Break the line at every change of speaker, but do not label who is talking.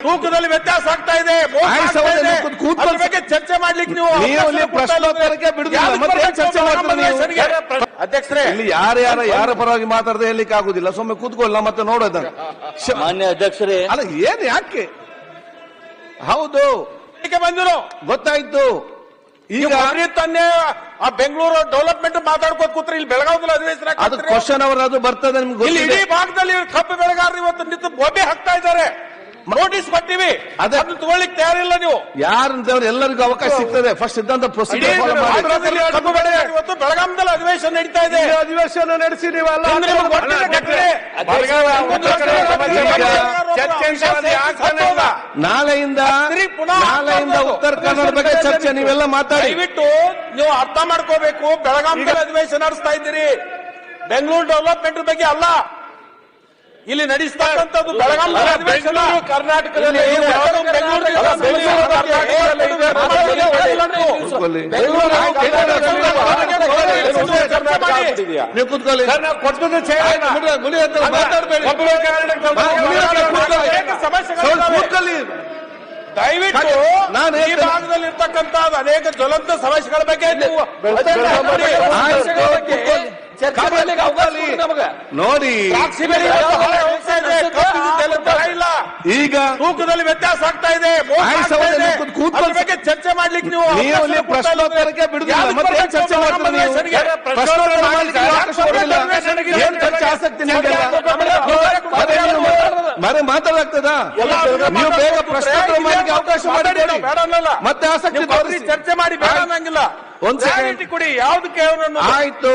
ತೂಕದಲ್ಲಿ ವ್ಯತ್ಯಾಸ ಆಗ್ತಾ ಇದೆ ಚರ್ಚೆ ಮಾಡ್ಲಿಕ್ಕೆ ನೀವು
ನೀವು
ಅವಕಾಶ
ಇಲ್ಲಿ ಪ್ರಶ್ನೋತ್ತರಕ್ಕೆ ಬಿಡುದಿಲ್ಲ. ಮತ್ತೆ ಚರ್ಚೆ ಮಾಡ್ತೀರಾ
ಅಧ್ಯಕ್ಷರೇ
ಇಲ್ಲಿ ಯಾರು ಯಾರ ಯಾರ ಪರವಾಗಿ ಮಾತಾಡದೆ ಹೇಳಲಿಕ್ಕೆ ಆಗುದಿಲ್ಲ. ಸುಮ್ಮನೆ ಕೂತ್ಕೊಳ್ಳ ಮತ್ತೆ ನೋಡೋದ ಶ-
ಮಾನ್ಯ ಅಧ್ಯಕ್ಷರೇ.
ಅಲ್ಲ ಏನ್ ಯಾಕೆ? ಹೌದು.
ಬಂದಿರು.
ಗೊತ್ತಾಯ್ತು. ಈಗ
ತನ್ನೇ ಆ ಬೆಂಗಳೂರು ಡೆವಲಪ್ಮೆಂಟ್ ಮಾತಾಡ್ಕೋತ ಕೂತ್ರಿ ಇಲ್ಲಿ ಬೆಳಗಾವದಲ್ಲಿ ಅಧಿವೇಶನ
ಅದು. ಕ್ವಶನ್ ಅವರ್ ಅದು ಬರ್ತದೆ ನಿಮ್ಗೆ
ಇಲ್ಲಿ ಇಡೀ ಭಾಗದಲ್ಲಿ ಕಬ್ಬು ಬೆಳೆಗಾರರು ಇವತ್ತು ನಿಂತು ಬೊಬ್ಬೆ ಹಾಕ್ತಾ ಇದ್ದಾರೆ. ನೋಟಿಸ್ ಕೊಟ್ಟಿವಿ
ಅದೇ-
ಅದನ್ನ ತಗೊಳ್ಳಿಕ್ ತಯಾರಿಲ್ಲ ನೀವು.
ಯಾರಂತವ್ರು ಎಲ್ಲರಿಗೂ ಅವಕಾಶ ಸಿಗ್ತದೆ. ಫಸ್ಟ್ ಸಿದ್ಧಾಂತ ಪ್ರೊಸೀಜರ್
ಇವತ್ತು ಬೆಳಗಾವಿದಲ್ಲಿ ಅಧಿವೇಶನ ನಡೀತಾ ಇದೆ.
ಅಧಿವೇಶನ ನಡೆಸಿ ನೀವಲ್ಲ. ನಾಳೆಯಿಂದ ನಾಳೆಯಿಂದ ಉತ್ತರ ಕನ್ನಡ ಬಗ್ಗೆ ಚರ್ಚೆ ನೀವೆಲ್ಲ ಮಾತಾಡಿ.
ದಯವಿಟ್ಟು ನೀವು ಅರ್ಥ ಮಾಡ್ಕೋಬೇಕು. ಬೆಳಗಾಮದಲ್ಲಿ ಅಧಿವೇಶನ ನಡೆಸ್ತಾ ಇದ್ದೀರಿ. ಬೆಂಗಳೂರು ಡೆವಲಪ್ಮೆಂಟ್ ಬಗ್ಗೆ ಅಲ್ಲ. ಇಲ್ಲಿ ನಡೆಸ್ತಕ್ಕಂಥದ್ದು ಕರ್ನಾಟಕದಲ್ಲಿ
ನೀವು ಕೂತ್ಕೊಳ್ಳಿ ಹತ್ರ ಮಾತಾಡ್ಬೇಡಿ. ಕೂತ್ಕೊಳ್ಳಿ.
ದಯವಿಟ್ಟು
ನಾನು
ಈ ಭಾಗದಲ್ಲಿ ಇರ್ತಕ್ಕಂತಹ ಅನೇಕ ಜ್ವಲಂತ ಸಮಸ್ಯೆಗಳ ಬಗ್ಗೆ
ನೋಡಿ ಈಗ
ತೂಕದಲ್ಲಿ ವ್ಯತ್ಯಾಸ ಆಗ್ತಾ ಇದೆ ಬಗ್ಗೆ ಚರ್ಚೆ ಮಾಡ್ಲಿಕ್ಕೆ ನೀವು
ನೀವು. ಪ್ರಶ್ನೋತ್ತರಕ್ಕೆ ಬಿಡುದಿಲ್ಲ. ಮತ್ತೆ ಏನ್ ಚರ್ಚೆ
ಮಾಡ್ತೀನಿ
ಮಾಡ್ತೀರಾ ಏನ್ ಚರ್ಚೆ ಆಸಕ್ತಿ ಮರೆ ಮಾತಾಡಲಾಗ್ತದ? ನೀವು ಬೇಗ ಪ್ರಶ್ನೋತ್ತರ ಮಾಡ್ಲಿಕ್ಕೆ ಅವಕಾಶ
ಮಾಡಿ.
ಮತ್ತೆ ಆಸಕ್ತಿ
ಚರ್ಚೆ ಮಾಡಿ ಬೇಡ ಅನ್ನಂಗಿಲ್ಲ.
ಒಂದ್
ಕೊಡಿ ಯಾವ್ದಕ್ಕೆ ಕೇವಲ
ಆಯ್ತು.